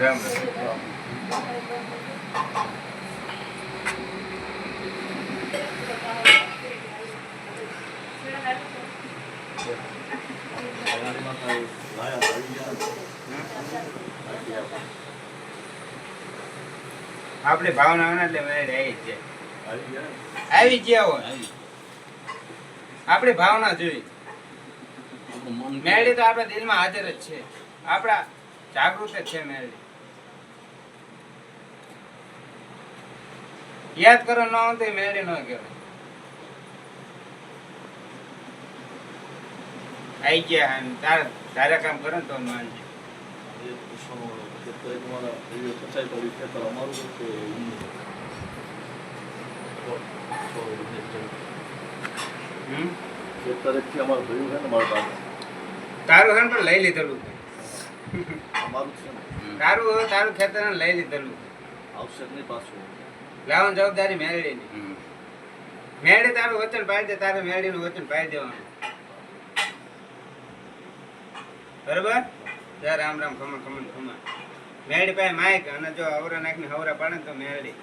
રામ આપણે ભાવના એટલે જાય. આવી ગયા હોય. આપણે ભાવના જોઈ. મેળી તો આપણા દિલમાં હાજર જ છે. આપણા જાગૃત જ છે મેળી. યાદ કરો ન તો એ ન કહેવાય આઈ ગયા તારા તારા કામ કરો તો માનજે તારું હન પણ લઈ લીધેલું. અમારું તારું તારું ખેતર લઈ લીધેલું. આવશે નહીં પાછું. લાવવાની જવાબદારી મેળવી મેળે તારું વચન પાડી દે તારે મેળીનું વચન પાડી દેવાનું. બરોબર? જય રામ રામ ખમણ ખમણ ખમણ. મેળી પાસે માયક અને જો અવરા નાખીને હવરા પાડે ને તો મેળી.